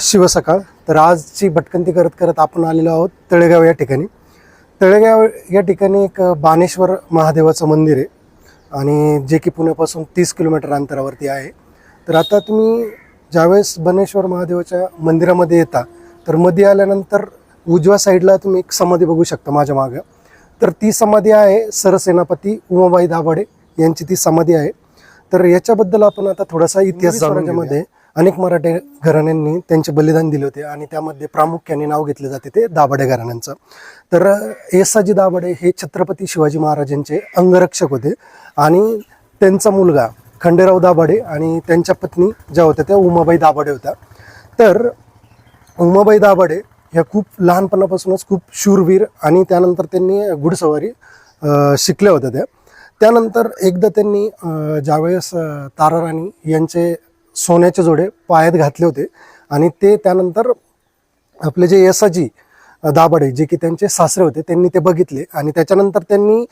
शिवसकाळ तर आजची भटकंती करत करत आपण आलेलो आहोत तळेगाव या ठिकाणी. तळेगाव या ठिकाणी एक बाणेश्वर महादेवाचं मंदिर आहे आणि जे की पुण्यापासून तीस किलोमीटर अंतरावरती आहे. तर आता तुम्ही ज्यावेळेस बनेश्वर महादेवाच्या मंदिरामध्ये येता तर मध्ये आल्यानंतर उजव्या साईडला तुम्ही एक समाधी बघू शकता माझ्या मागं. तर ती समाधी आहे सरसेनापती उमाबाई दाभाडे यांची ती समाधी आहे. तर याच्याबद्दल आपण आता थोडासा इतिहास स्वराज्यामध्ये अनेक मराठी घराण्यांनी त्यांचे बलिदान दिले होते आणि त्यामध्ये प्रामुख्याने नाव घेतले जाते ते दाभाडे घराण्यांचं. तर एसाजी दाभाडे हे छत्रपती शिवाजी महाराजांचे अंगरक्षक होते आणि त्यांचा मुलगा खंडेराव दाभाडे आणि त्यांच्या पत्नी ज्या होत्या त्या उमाबाई दाभाडे होत्या. तर उमाबाई दाभाडे ह्या खूप लहानपणापासूनच खूप शूरवीर आणि त्यानंतर त्यांनी घुडसवारी शिकल्या होत्या त्या. त्यानंतर एकदा त्यांनी ज्यावेळेस तारा ताराराणी यांचे सोन्याचे जोडे पायात घातले होते. आणि ते त्यानंतर आपले जे यसाजी दाभाडे जे की त्यांचे सासरे होते त्यांनी ते बघितले. आणि त्याच्यानंतर त्यांनी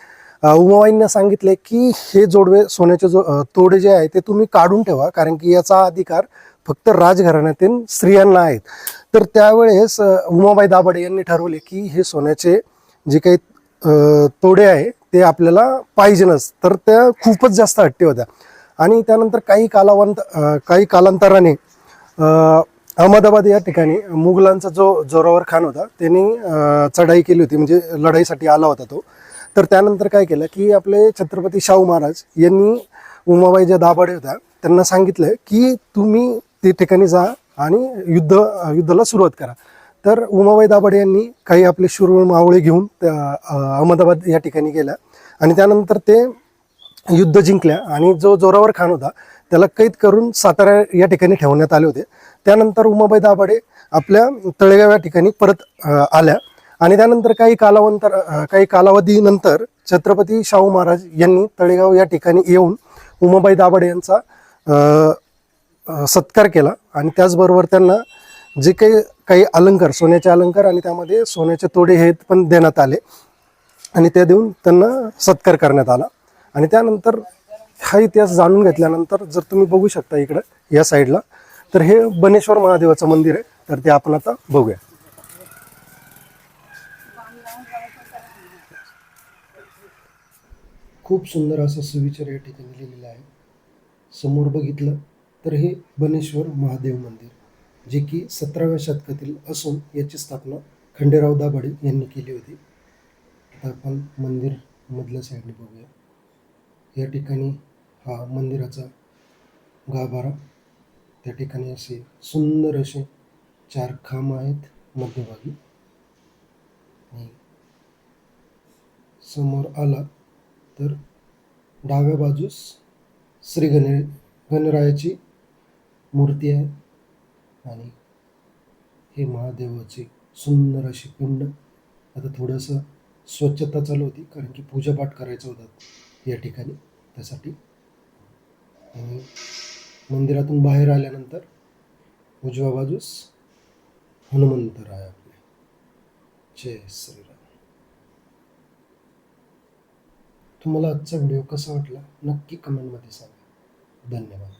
उमाबाईंना सांगितले की हे जोडवे सोन्याचे जो तोडे जे आहे ते तुम्ही काढून ठेवा. कारण की याचा अधिकार फक्त राजघराण्यातील स्त्रियांना आहेत तर त्यावेळेस उमाबाई दाभाडे यांनी ठरवले की हे सोन्याचे जे काही तोडे आहे ते आपल्याला पाहिजेनच. तर त्या खूपच जास्त हट्टी होत्या. आणि त्यानंतर काही कालावंत काही कालांतराने अहमदाबाद या ठिकाणी मुघलांचा जो जोरावर खान होता त्यांनी चढाई केली होती म्हणजे लढाईसाठी आला होता तो. तर त्यानंतर काय केलं की आपले छत्रपती शाहू महाराज यांनी उमाबाई ज्या दाभाडे होत्या त्यांना सांगितलं की तुम्ही ते ठिकाणी जा आणि युद्ध युद्धाला सुरुवात करा. तर उमाबाई दाभाडे यांनी काही आपले शूरवीर मावळे घेऊन त्या, अहमदाबाद या ठिकाणी गेल्या. आणि त्यानंतर ते युद्ध जिंकल्या आणि जो जोरावर खान होता त्याला कैद करून सातारा या ठिकाणी ठेवण्यात आले होते. त्यानंतर उमाबाई दाभाडे आपल्या तळेगाव या ठिकाणी परत आल्या. आणि त्यानंतर काही कालावंतर काही कालावधीनंतर छत्रपती शाहू महाराज यांनी तळेगाव या ठिकाणी येऊन उमाबाई दाभाडे यांचा सत्कार केला. आणि त्याचबरोबर त्यांना जे काही काही अलंकार सोन्याचे अलंकार आणि त्यामध्ये सोन्याचे तोडे हे पण देण्यात आले. आणि ते देऊन त्यांना सत्कार करण्यात आला. आणि त्यानंतर हा इतिहास जाणून घेतल्यानंतर जर तुम्ही बघू शकता इकडं या साईडला तर हे बनेश्वर महादेवाचं मंदिर आहे. तर ते आपण आता बघूया. खूप सुंदर असं सुविचार या ठिकाणी लिहिलेलं आहे. समोर बघितलं तर हे बनेश्वर महादेव मंदिर जे की सतराव्या शतकातील असून याची स्थापना खंडेराव दाभाडे यांनी केली होती. आता आपण मंदिर मधल्या साईडने बघूया. या ठिकाणी हा मंदिराचा गाभारा त्या ठिकाणी असे सुंदर असे चार खांब आहेत मध्यभागी. आणि समोर आला तर डाव्या बाजूस श्री गणे गणरायाची मूर्ती आहे. आणि हे महादेवाचे सुंदर अशी पिंड. आता थोडंसं स्वच्छता चालू होती कारण की पूजापाठ करायचा होता या ठिकाणी. त्यासाठी. आणि मंदिरातून बाहेर आल्यानंतर उजव्या बाजूस हनुमंत आहे आपले. जय श्रीराम. तुम्हाला आजचा व्हिडिओ कसा वाटला नक्की कमेंटमध्ये सांगा. धन्यवाद.